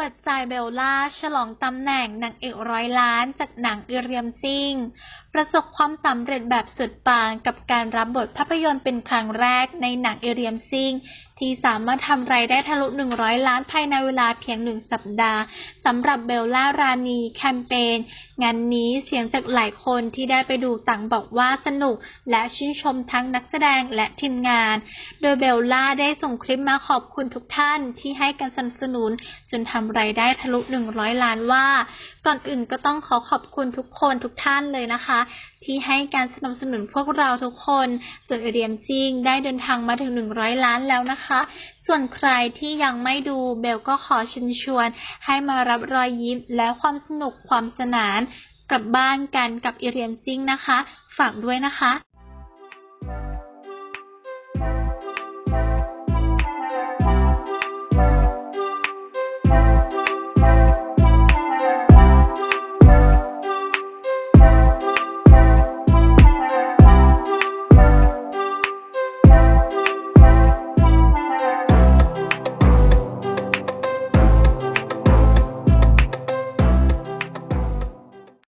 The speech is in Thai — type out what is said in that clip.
เปิดใจเบลล่า ฉลองตำแหน่งนางเอกร้อยล้านจากหนังอิเรียมซิงประสบความสำเร็จแบบสุดปังกับการรับบทภาพยนตร์เป็นครั้งแรกในหนังอิเรียมซิงที่สามารถทำรายได้ทะลุ 100 ล้านภายในเวลาเพียงหนึ่งสัปดาห์สำหรับเบลล่ารานีแคมเปญงานนี้เสียงจากหลายคนที่ได้ไปดูต่างบอกว่าสนุกและชื่นชมทั้งนักแสดงและทีมงาน โดยเบลล่าได้ส่งคลิปมาขอบคุณทุกท่านที่ให้การสนับสนุนจนทำรายได้ทะลุ 100 ล้านว่า ก่อนอื่นก็ต้องขอขอบคุณทุกคนทุกท่านเลยนะคะ ที่ให้การสนับสนุนพวกเราทุกคนจนเรียมซิงได้เดินทางมาถึง 100 ล้านแล้วนะคะ ส่วนใครที่ยังไม่ดูเบลก็ขอเชิญชวน ให้มารับรอยยิ้มและความสนุกความสนานกลับบ้านกันกับอีเรียมซิงนะคะ ฝากด้วยนะคะ